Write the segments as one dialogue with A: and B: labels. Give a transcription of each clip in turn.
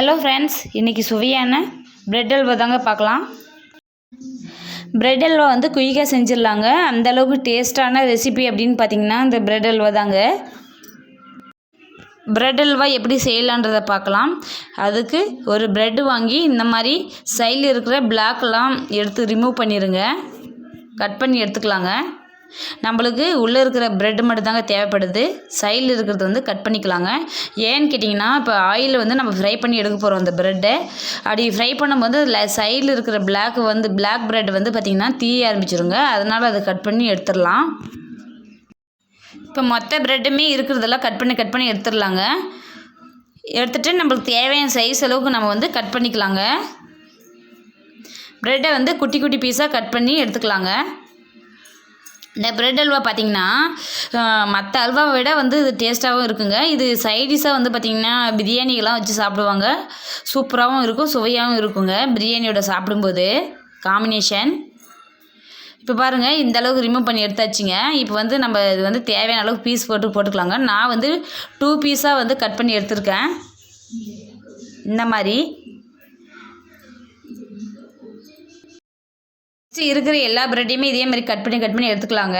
A: Hello friends இன்றைக்கி சுவையான bread halwa தாங்க பார்க்கலாம். பிரெட் அல்வா வந்து குயிக்காக செஞ்சிடலாங்க. அந்த அளவுக்கு ரெசிபி அப்படின்னு பார்த்தீங்கன்னா இந்த பிரெட் அல்வா தாங்க. பிரெட் அல்வா எப்படி செய்யலான்றதை பார்க்கலாம். அதுக்கு ஒரு பிரெட் வாங்கி இந்த மாதிரி சைடில் இருக்கிற பிளாக்லாம் எடுத்து ரிமூவ் பண்ணிடுங்க கட் பண்ணி எடுத்துக்கலாங்க. நம்மளுக்கு உள்ளே இருக்கிற ப்ரெட் மட்டும் தாங்க தேவைப்படுது சைடில் இருக்கிறது வந்து கட் பண்ணிக்கலாங்க. ஏன்னு கேட்டிங்கன்னா இப்போ ஆயிலில் வந்து நம்ம ஃப்ரை பண்ணி எடுக்க போகிறோம் அந்த ப்ரெட்டை அப்படி ஃப்ரை பண்ணும்போது சைடில் இருக்கிற பிளாக் வந்து பிளாக் ப்ரெட் வந்து பார்த்திங்கன்னா தீய ஆரம்பிச்சிருங்க. அதனால் அதை கட் பண்ணி எடுத்துடலாம். இப்போ மொத்த ப்ரெட்டுமே இருக்கிறதெல்லாம் கட் பண்ணி கட் பண்ணி எடுத்துடலாங்க. எடுத்துகிட்டு நம்மளுக்கு தேவையான சைஸ் அளவுக்கு நம்ம வந்து கட் பண்ணிக்கலாங்க. ப்ரெட்டை வந்து குட்டி குட்டி பீஸாக கட் பண்ணி எடுத்துக்கலாங்க. இந்த ப்ரெட் அல்வா பார்த்திங்கன்னா மற்ற அல்வாவை விட வந்து இது டேஸ்ட்டாகவும் இருக்குங்க. இது சைடிஷாக வந்து பார்த்திங்கன்னா பிரியாணிகள்லாம் வச்சு சாப்பிடுவாங்க. சூப்பராகவும் இருக்கும் சுவையாகவும் இருக்குங்க. பிரியாணியோட சாப்பிடும்போது காம்பினேஷன் இப்போ பாருங்கள் இந்த அளவுக்கு ரிமூவ் பண்ணி எடுத்தாச்சுங்க. இப்போ வந்து நம்ம இது வந்து தேவையான அளவுக்கு பீஸ் போட்டு போட்டுக்கலாங்க. நான் வந்து டூ பீஸாக வந்து கட் பண்ணி எடுத்திருக்கேன். இந்த மாதிரி. இருக்கிற எல்லா ப்ரெட்டையுமே இதே மாதிரி கட் பண்ணி கட் பண்ணி எடுத்துக்கலாங்க.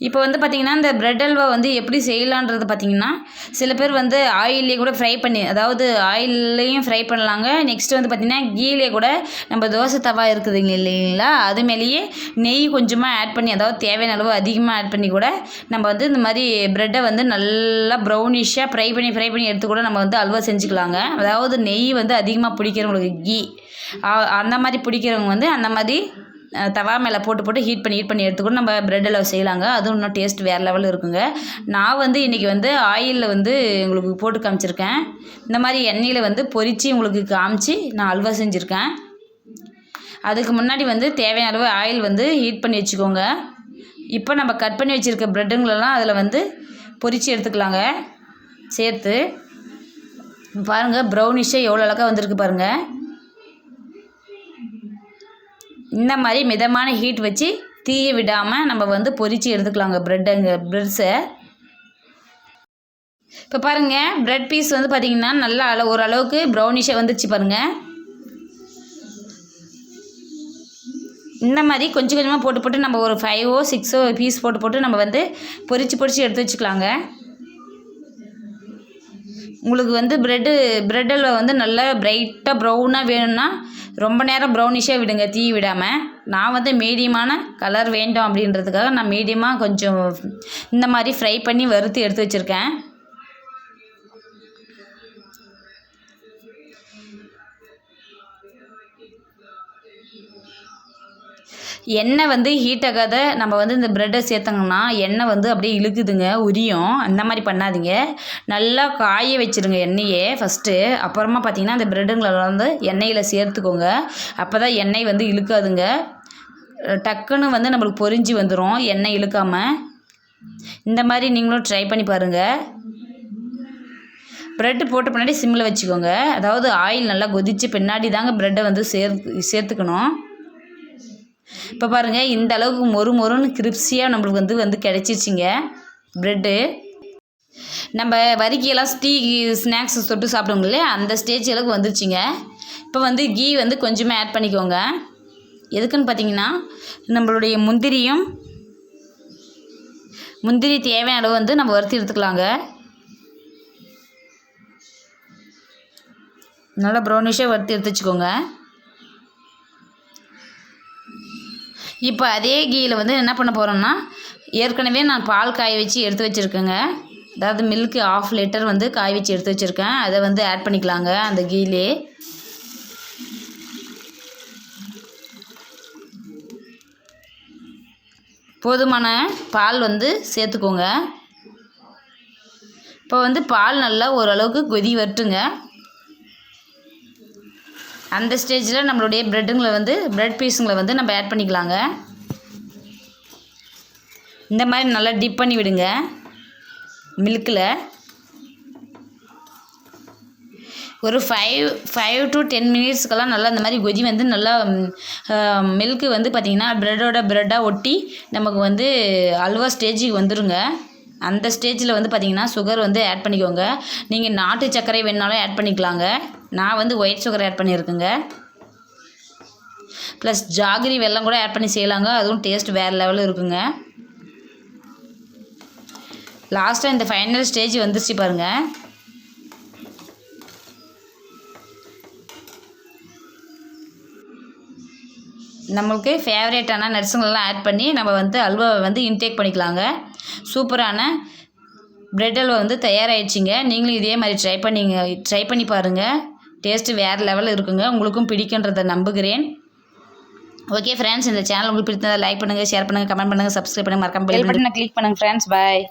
A: இப்போ வந்து பார்த்திங்கன்னா இந்த பிரெட் அல்வா வந்து எப்படி செய்யலான்றது பார்த்திங்கன்னா சில பேர் வந்து ஆயிலே கூட ஃப்ரை பண்ணி அதாவது ஆயில்லையும் ஃப்ரை பண்ணலாங்க. நெக்ஸ்ட்டு வந்து பார்த்திங்கன்னா கீழே கூட நம்ம தோசை தவா இருக்குதுங்க இல்லைங்களா? அது மேலேயே நெய் கொஞ்சமாக ஆட் பண்ணி அதாவது தேவையான அளவு அதிகமாக ஆட் பண்ணி கூட நம்ம வந்து இந்த மாதிரி ப்ரெட்டை வந்து நல்லா ப்ரௌனிஷாக ஃப்ரை பண்ணி ஃப்ரை பண்ணி எடுத்து கூட நம்ம வந்து அல்வா செஞ்சுக்கலாங்க. அதாவது நெய் வந்து அதிகமாக பிடிக்கிறவங்களுக்கு கீ அந்த மாதிரி பிடிக்கிறவங்க வந்து அந்த மாதிரி தவா மேலே போட்டு போட்டு ஹீட் பண்ணி ஹீட் பண்ணி எடுத்துக்கூட நம்ம ப்ரெட் அல்வா செய்யலாங்க. அதுவும் இன்னும் டேஸ்ட் வேறு லெவலில் இருக்குங்க. நான் வந்து இன்றைக்கி வந்து ஆயிலில் வந்து உங்களுக்கு போட்டு காமிச்சிருக்கேன். இந்த மாதிரி எண்ணெயில் வந்து பொரித்து உங்களுக்கு காமிச்சு நான் அல்வா செஞ்சுருக்கேன். அதுக்கு முன்னாடி வந்து தேவையான அளவு ஆயில் வந்து ஹீட் பண்ணி வச்சுக்கோங்க. இப்போ நம்ம கட் பண்ணி வச்சுருக்க ப்ரெட்டுங்களெல்லாம் அதில் வந்து பொரித்து எடுத்துக்கலாங்க. சேர்த்து. பாருங்கள் ப்ரௌனிஷாக எவ்வளோ அழகாக வந்திருக்கு பாருங்கள் இந்த மாதிரி மிதமான ஹீட் வச்சு தீய விடாமல் நம்ம வந்து பொரித்து எடுத்துக்கலாங்க ப்ரெட்டுங்க ப்ரெட்ஸை இப்போ பாருங்கள் ப்ரெட் பீஸ் வந்து பார்த்திங்கன்னா நல்லா அளவு ஓரளவுக்கு ப்ரௌனிஷாக வந்துச்சு பாருங்கள் இந்த மாதிரி கொஞ்சம் கொஞ்சமாக போட்டு போட்டு நம்ம ஒரு ஃபைவோ சிக்ஸோ பீஸ் போட்டு போட்டு நம்ம வந்து பொரித்து பொரித்து எடுத்து வச்சுக்கலாங்க. உங்களுக்கு வந்து ப்ரெட்டு ப்ரெட்டில் வந்து நல்லா பிரைட்டாக ப்ரௌனாக வேணும்னா ரொம்ப நேரம் ப்ரௌனிஷாக விடுங்க தீ விடாமல் நான் வந்து மீடியமான கலர் வேண்டும் அப்படின்றதுக்காக நான் மீடியமாக கொஞ்சம் இந்த மாதிரி ஃப்ரை பண்ணி வறுத்து எடுத்து வச்சுருக்கேன். எண்ணெய் வந்து ஹீட் ஆகாத நம்ம வந்து இந்த ப்ரெட்டை சேர்த்தோங்கன்னா எண்ணெய் வந்து அப்படியே இழுக்குதுங்க உரியும். அந்த மாதிரி பண்ணாதீங்க. நல்லா காய வச்சுருங்க எண்ணெயே ஃபஸ்ட்டு அப்புறமா பார்த்தீங்கன்னா அந்த ப்ரெட்டுங்களை வந்து எண்ணெயில் சேர்த்துக்கோங்க. அப்போ தான் எண்ணெய் வந்து இழுக்காதுங்க. டக்குன்னு வந்து நம்மளுக்கு பொரிஞ்சு வந்துடும் எண்ணெய் இழுக்காமல் இந்த மாதிரி நீங்களும் ட்ரை பண்ணி பாருங்கள் ப்ரெட்டு போட்ட பின்னாடி சிம்மில் வச்சுக்கோங்க. அதாவது ஆயில் நல்லா கொதித்து பின்னாடி தாங்க ப்ரெட்டை வந்து சேர் சேர்த்துக்கணும். இப்போ பாருங்கள் இந்த அளவுக்கு மொறு மொறுன்னு கிரிப்ஸியாக நம்மளுக்கு வந்து வந்து கிடச்சிச்சிங்க ப்ரெட்டு நம்ம வரிக்கையெல்லாம் டீ ஸ்நாக்ஸ் தொட்டு சாப்பிடுவோம் இல்லையா? அந்த ஸ்டேஜ் அளவுக்கு வந்துருச்சுங்க. இப்போ வந்து கீ வந்து கொஞ்சமாக ஆட் பண்ணிக்கோங்க. எதுக்குன்னு பார்த்தீங்கன்னா நம்மளுடைய முந்திரியும் முந்திரி தேவையான அளவு வந்து நம்ம வறுத்து எடுத்துக்கலாங்க. நல்லா ப்ரௌனிஷாக வறுத்து எடுத்து வச்சுக்கோங்க. இப்போ அதே கீயில் வந்து என்ன பண்ண போகிறோம்னா ஏற்கனவே நான் பால் காய வச்சு எடுத்து வச்சுருக்கேங்க. அதாவது மில்க்கு ஆஃப் லிட்டர் வந்து காய வச்சு எடுத்து வச்சுருக்கேன். அதை வந்து ஆட் பண்ணிக்கலாங்க அந்த கீலே போதுமான பால் வந்து சேர்த்துக்கோங்க. இப்போ வந்து பால் நல்லா ஓரளவுக்கு கொதி வரட்டுங்க. அந்த ஸ்டேஜில் நம்மளுடைய ப்ரெட்டுங்களை வந்து ப்ரெட் பீஸுங்களை வந்து நம்ம ஆட் பண்ணிக்கலாங்க. இந்த மாதிரி நல்லா டிப் பண்ணி விடுங்க. மில்கில். ஒரு ஃபைவ் ஃபைவ் டு டென் மினிட்ஸ்க்கெல்லாம் நல்லா இந்த மாதிரி கொதி வந்து நல்லா மில்க்கு வந்து பார்த்திங்கன்னா ப்ரெட்டோட ப்ரெட்டாக ஒட்டி நமக்கு வந்து அல்வா ஸ்டேஜுக்கு வந்துடுங்க அந்த ஸ்டேஜில் வந்து பார்த்திங்கன்னா சுகர் வந்து ஆட் பண்ணிக்கோங்க. நீங்கள் நாட்டு சர்க்கரை வேணுனாலும் ஆட் பண்ணிக்கலாங்க. நான் வந்து ஒயிட் சுகர் ஆட் பண்ணியிருக்கேங்க. ப்ளஸ் ஜாகிரி வெல்லம் கூட ஆட் பண்ணி செய்யலாங்க. அதுவும் டேஸ்ட் வேறு லெவலில் இருக்குங்க. லாஸ்ட்டாக இந்த ஃபைனல் ஸ்டேஜ் வந்துருச்சு பாருங்கள் நம்மளுக்கு ஃபேவரேட்டான நட்ஸுங்களெல்லாம் ஆட் பண்ணி நம்ம வந்து அல்வாவை வந்து இன்டேக் பண்ணிக்கலாங்க. சூப்பரான பிரெட் அல்வா வந்து தயாராகிடுச்சிங்க நீங்களும் இதே மாதிரி ட்ரை பண்ணிங்க ட்ரை பண்ணி பாருங்கள் டேஸ்ட்டு வேறு லெவலில் இருக்குங்க. உங்களுக்கும் பிடிக்குன்றதை நம்புகிறேன். ஓகே ஃப்ரெண்ட்ஸ் இந்த சேனல் உங்களுக்கு பிடித்ததை லைக் பண்ணுங்கள் ஷேர் பண்ணுங்கள் கமெண்ட் பண்ணுங்கள் சப்ஸ்கிரைப் பண்ணுங்கள் மறக்காம பெல் பட்டனை கிளிக் பண்ணுங்கள் ஃப்ரெண்ட்ஸ் பாய்